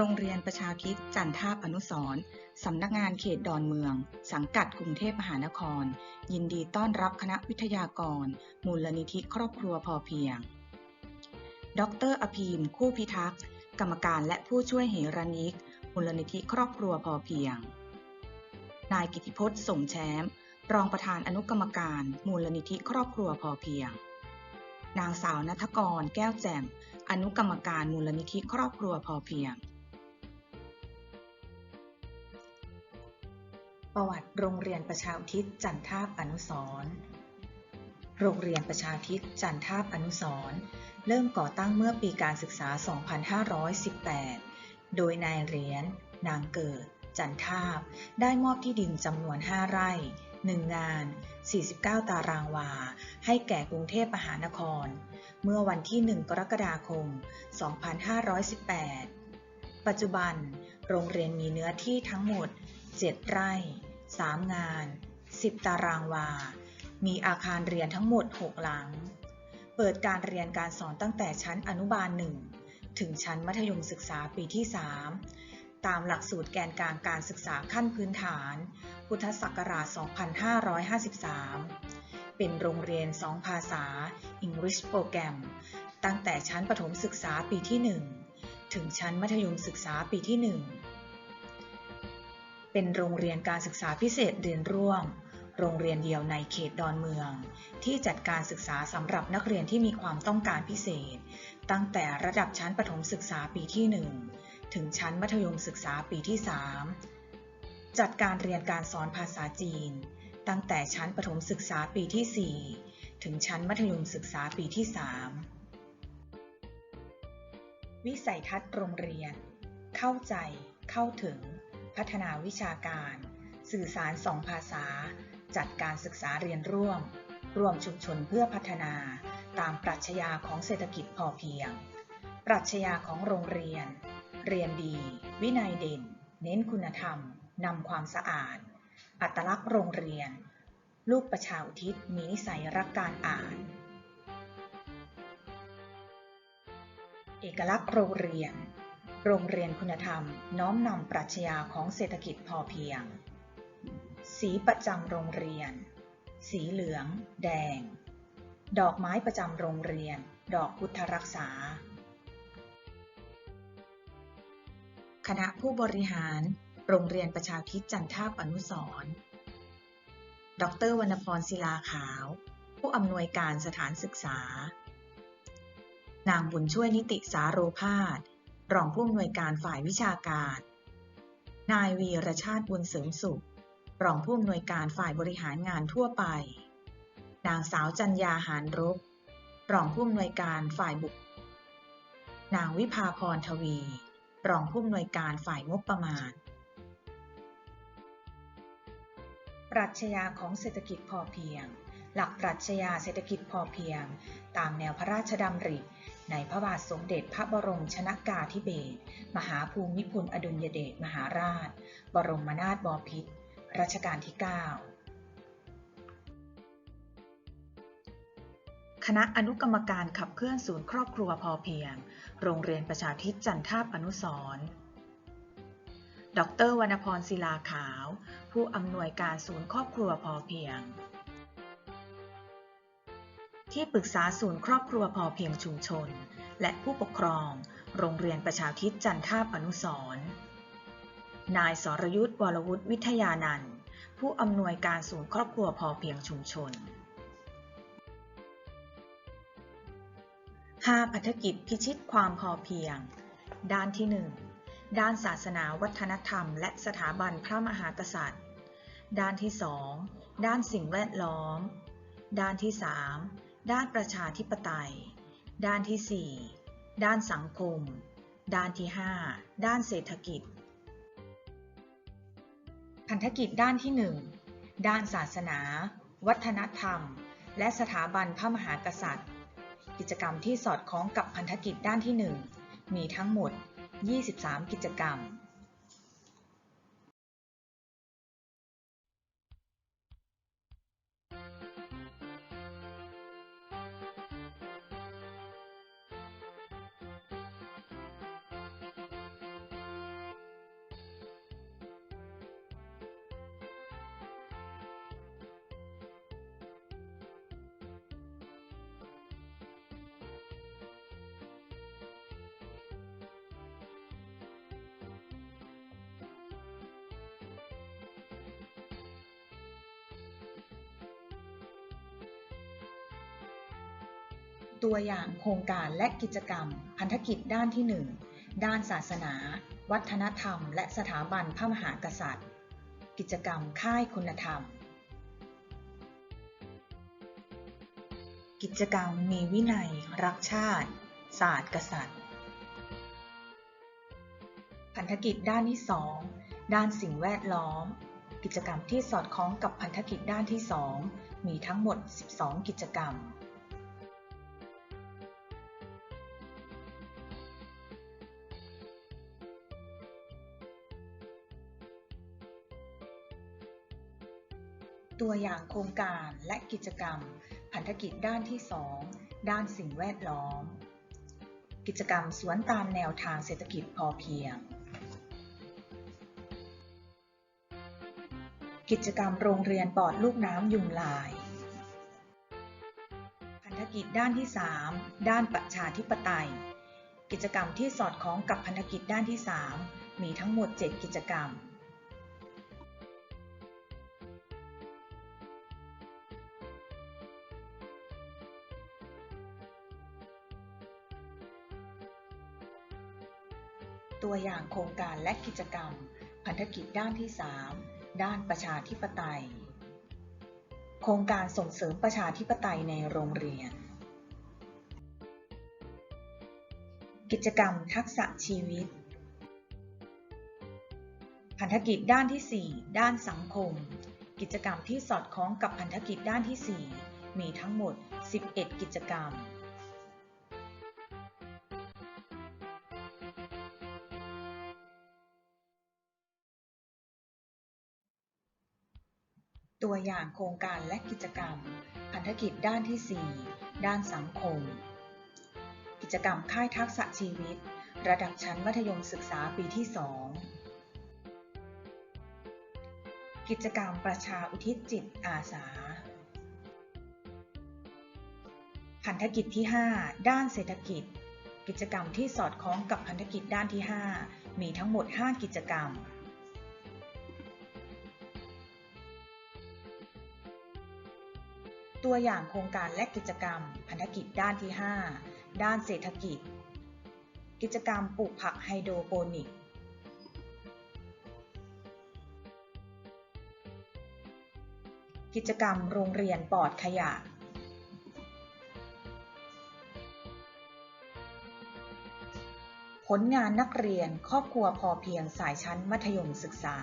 โรงเรียนประชาคิดจันทาบอนุสรสำนักงานเขตดอนเมือง สังกัดกรุงเทพมหานคร ยินดีต้อนรับคณะวิทยากร มูลนิธิครอบครัวพอเพียง ดรอภีมคู่พิทักษ์ กรรมการและผู้ช่วยเหรัญิก มูลนิธิครอบครัวพอเพียง นายกิติพจน์สมแชมป์รองประธานอนุกรรมการ มูลนิธิครอบครัวพอเพียง นางสาวนัทกรแก้วแจ่มอนุกรรมการมูลนิธิครอบครัวพอเพียง ประวัติโรงเรียนประชาอุทิศจันทาบอนุสรณ์โรงเรียนประชาทิศจันทาบอนุสรณ์เริ่มก่อตั้งเมื่อปีการศึกษา 2518 โดยนายเหรียญนางเกิด จันทาบ ได้มอบที่ดินจำนวน 5 ไร่ 1 งาน 49 ตารางวา ให้แก่กรุงเทพมหานคร เมื่อวันที่ 1 กรกฎาคม 2518 ปัจจุบัน โรงเรียนมีเนื้อที่ทั้งหมด 7 ไร่ 3 งาน 10 ตารางวา มีอาคารเรียนทั้งหมด 6 หลัง เปิดการเรียนการสอนตั้งแต่ชั้นอนุบาล 1 ถึงชั้นมัธยมศึกษาปีที่ 3 ตามหลักสูตรแกนกลางการศึกษาขั้นพื้นฐาน พุทธศักราช 2553 เป็นโรงเรียน 2 ภาษา English Program ตั้งแต่ชั้นประถมศึกษาปีที่ 1 ถึงชั้นมัธยมศึกษาปีที่ 1 เป็นโรงเรียนการศึกษาพิเศษเรียนร่วม โรงเรียนเดียวในเขตดอนเมือง ที่จัดการศึกษาสำหรับนักเรียนที่มีความต้องการพิเศษ ตั้งแต่ระดับชั้นประถมศึกษาปีที่ 1 ถึงชั้นมัธยมศึกษาปีที่ 3 จัดการเรียนการสอนภาษาจีน ตั้งแต่ชั้นประถมศึกษาปีที่ 4 ถึงชั้นมัธยมศึกษาปีที่ 3 วิสัยทัศน์โรงเรียน เข้าใจ เข้าถึง พัฒนาวิชาการ สื่อสารสองภาษา จัดการศึกษาเรียนร่วม รวมชุมชนเพื่อพัฒนา ตามปรัชญาของเศรษฐกิจพอเพียง ปรัชญาของโรงเรียน เรียนดี วินัยเด่น เน้นคุณธรรม นำความสะอาด อัตลักษณ์โรงเรียน ลูกประชาอุทิศมีนิสัยรักการอ่าน เอกลักษณ์โรงเรียน โรงเรียนคุณธรรม น้อมนำปรัชญาของเศรษฐกิจพอเพียง สีประจำโรงเรียน สีเหลือง แดง ดอกไม้ประจำโรงเรียน ดอกพุทธรักษา คณะผู้บริหาร โรงเรียนประชาธิจันทาอนุสรดรวรรณพรศิลาขาว ผู้อำนวยการสถานศึกษา นางบุญช่วยนิติสาโรพาส รองผู้อำนวยการฝ่ายวิชาการ นายวีรชาติบุญเสริมสุข รองผู้อำนวยการฝ่ายบริหารงานทั่วไป นางสาวจัญญาหารรบ รองผู้อำนวยการฝ่ายบุค นางวิภาพรทวี รองผู้อำนวยการฝ่ายงบประมาณ ปรัชญาของเศรษฐกิจพอเพียง หลักปรัชญาเศรษฐกิจพอเพียง ตามแนวพระราชดำริ ในพระบาทสมเด็จพระบรมชนากาธิเบศร มหาภูมิพลอดุลยเดชมหาราช บรมนาถบพิตรรัชกาลที่ 9 คณะอนุกรรมการขับเคลื่อนศูนย์ครอบครัวพอเพียง โรงเรียนประชาธิจันทาบอนุสรดรวรรณพรศิลาขาว ผู้อำนวยการศูนย์ครอบครัวพอเพียง ที่ปรึกษาศูนย์ครอบครัวพอเพียงชุมชน และผู้ปกครอง โรงเรียนประชาธิตจันทาบอนุสรนายสรยุทธ์วรวุฒิวิทยานันท์ผู้อำนวยการศูนย์ครอบครัวพอเพียงชุมชน 5 พัฒกิจพิชิตความพอเพียง ด้านที่ 1 ด้านศาสนาวัฒนธรรม และสถาบันพระมหากษัตริย์ ด้านที่ 2 ด้านสิ่งแวดล้อม ด้านที่ 3 ด้านประชาธิปไตย ด้านที่ 4 ด้านสังคม ด้านที่ 5 ด้านเศรษฐกิจ พันธกิจด้านที่ 1 ด้านศาสนา วัฒนธรรม และสถาบันพระมหากษัตริย์ กิจกรรมที่สอดคล้องกับพันธกิจด้านที่ 1 มีทั้งหมด 23 กิจกรรม ตัวอย่างโครงการและกิจกรรม พันธกิจด้านที่ 1 ด้านศาสนา วัฒนธรรม และสถาบันพระมหากษัตริย์ กิจกรรมค่ายคุณธรรม กิจกรรมมีวินัย รักชาติ ศาสตร์กษัตริย์ พันธกิจด้านที่ 2 ด้านสิ่งแวดล้อม กิจกรรมที่สอดคล้องกับพันธกิจด้านที่ 2 มีทั้งหมด 12 กิจกรรม ตัวอย่างโครงการและกิจกรรม พันธกิจด้านที่ 2 ด้านสิ่งแวดล้อม กิจกรรมสวนตามแนวทางเศรษฐกิจพอเพียง กิจกรรมโรงเรียนปอดลูกน้ำยุงลาย พันธกิจด้านที่ 3 ด้านประชาธิปไตย กิจกรรมที่สอดคล้องกับพันธกิจด้านที่ 3 มีทั้งหมด 7 กิจกรรม ตัวอย่างโครงการและกิจกรรม พันธกิจด้านที่ 3 ด้านประชาธิปไตย โครงการส่งเสริมประชาธิปไตยในโรงเรียน กิจกรรมทักษะชีวิต พันธกิจด้านที่ 4 ด้านสังคม กิจกรรมที่สอดคล้องกับพันธกิจด้านที่ 4 มีทั้งหมด 11 กิจกรรม ตัวอย่างโครงการและกิจกรรม พันธกิจด้านที่ 4 ด้านสังคม กิจกรรมค่ายทักษะชีวิต ระดับชั้นมัธยมศึกษาปีที่ 2 กิจกรรมประชาอุทิศจิตอาสา พันธกิจที่ 5 ด้านเศรษฐกิจ กิจกรรมที่สอดคล้องกับพันธกิจด้านที่ 5 มีทั้งหมด 5 กิจกรรม ตัวอย่างโครงการและกิจกรรม พันธกิจด้านที่ 5 ด้านเศรษฐกิจ กิจกรรมปลูกผักไฮโดรโปนิกกิจกรรมโรงเรียนปลอดขยะ ผลงานนักเรียนครอบครัวพอเพียงสายชั้นมัธยมศึกษา